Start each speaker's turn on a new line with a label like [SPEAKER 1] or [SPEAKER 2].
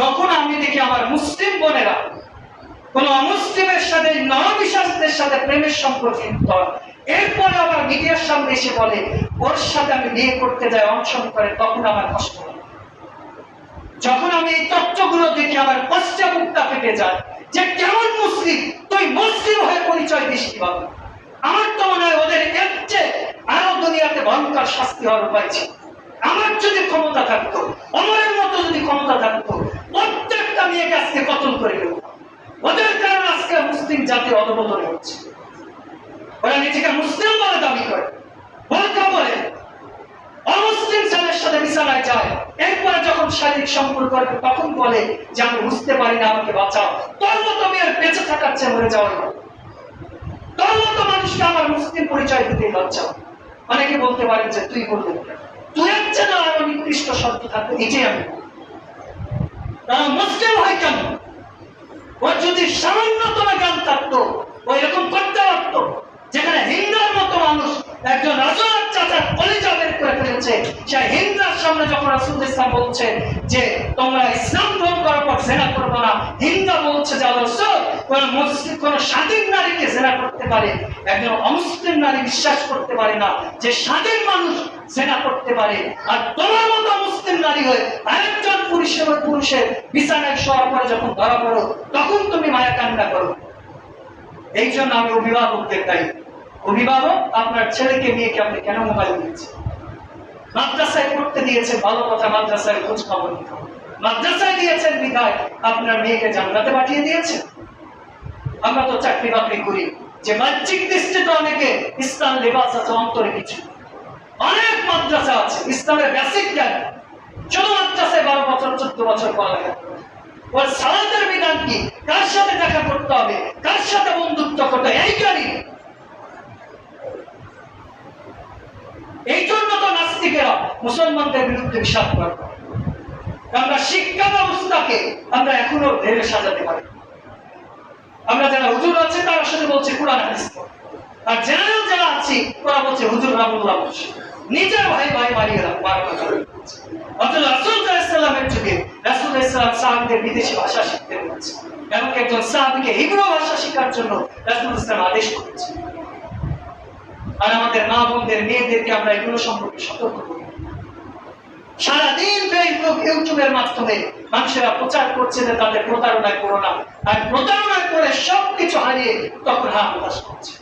[SPEAKER 1] যখন আমি দেখি আমার মুসলিম বোনেরা কোন অমুসলিমের সাথে নরবিশ্বাসদের সাথে প্রেমের সম্পর্ক এরপরে আবার মিডিয়ার সামনে এসে বলে, ওর সাথে আমি বিয়ে করতে যাই, অনশন করে, তখন আমার কষ্ট যখন আমি এই তথ্যগুলো দেখি, আমার মুখটা ফেটে যায় যে, কেমন মুসলিম? তুই মুসলিম হয়ে পরিচয় দিস কীভাবে? আমার তো মনে হয় ওদের এর চেয়ে আরও দুনিয়াতে ভয়ঙ্কর শাস্তি হওয়ার উপায় ছিল। আমার যদি ক্ষমতা থাকতো, অমরের মতো যদি ক্ষমতা থাকতো প্রত্যেকটা মেয়েকে আজকে কতল করে দেবো ওদের কারণে আজকে মুসলিম জাতি অধপতন হচ্ছে। ওরা নিজেকে মুসলিম বলে দাবি করে, বোরকা বলে অমুসলিম ছেলের সাথে বিছানায় যায়। এরপরে যখন শারীরিক সম্পর্ক করে, তখন বলে যে, আমি বুঝতে পারি না, আমাকে বাঁচাও। তোর মতো মেয়ের বেঁচে থাকার চেয়ে মরে যাওয়ার। তোর মতো মানুষকে আমার মুসলিম পরিচয় দিতে লজ্জা। অনেকে বলতে পারেন যে, তুই বললি তুই হচ্ছে না আরও নিকৃষ্ট শব্দ থাকবে নিজে আমি। তারা মুসলিম হয় কেন? যদি সামান্যতম জ্ঞান ও এরকম করতে পারত, যেখানে হিন্দার মতো মানুষ একজন চাচার বের করে ফেলেছে সে হিন্দার সামনে যখন রাসুল ইসলাম বলছে যে, তোমরা ইসলাম গ্রহণ করার পর সেনা করব না। হিন্দু বলছে যে কোন মসজিদ কোন স্বাধীন জেনা করতে পারে, একজন অমুসলিম নারী বিশ্বাস করতে পারে না, যে স্বাধীন মানুষ জেনা করতে পারে। আর তোমার মতো মুসলিম নারী হয়ে আরেকজন পুরুষের ওই পুরুষের বিছানায় শোয়ার পরে যখন ধরা পড়ো, তখন তুমি মায়া কান্না করো। এই জন্য আমি অভিভাবকদের দায়ী। অভিভাবক, আপনার ছেলেকে মেয়েকে আপনি কেন মোবাইল দিয়েছেন মাদ্রাসায় পড়তে দিয়েছেন, ভালো কথা মাদ্রাসায় খোঁজ খবর নিতে হবে। মাদ্রাসায় দিয়েছেন বিধায়, আপনার মেয়েকে জান্নাতে পাঠিয়ে দিয়েছেন। আমরা তো চাকরি বাকরি করি। যে বাহ্যিক দৃষ্টিতে অনেকে ইসলাম লেবাস আছে, অন্তরে কিছু। অনেক মাদ্রাসা আছে, ইসলামের বেসিক জ্ঞান। শুধু মাদ্রাসায় বারো বছর, চোদ্দ বছর পড়ালেখা ওর সালাতের বিধান কি? কার সাথে দেখা করতে হবে? কার সাথে বন্ধুত্ব করতে এই এই জন্য তো নাস্তিকেরা মুসলমানদের বিরুদ্ধে বিষাদ করে। আমরা শিক্ষা ব্যবস্থাকে আমরা এখনও ভেবে সাজাতে পারি। আমরা যারা হুজুর আছে, তারা সাথে বলছে কোরআন হাদিস পড়ো। আর জেনারেল যারা হুজুর বলছে নিজের ভাই ভাই রাসূল সাল্লামের যুগে ইসলাম সাহাবীদের বিদেশি ভাষা শিখতে বলেছে। এমনকি একজন সাহাবীকে হিব্রু ভাষা শেখার জন্য রাসূল ইসলাম আদেশ করেছে। আর আমাদের মা বোনদের, মেয়েদেরকে আমরা এগুলো সম্পর্কে সতর্ক করি। সারাদিন ফেসবুক ইউটিউবের মাধ্যমে মানুষেরা প্রচার করছে যে তাদের প্রতারণায় করো না। আর প্রতারণায় করে সবকিছু হারিয়ে তখন হা হতাশ করছে।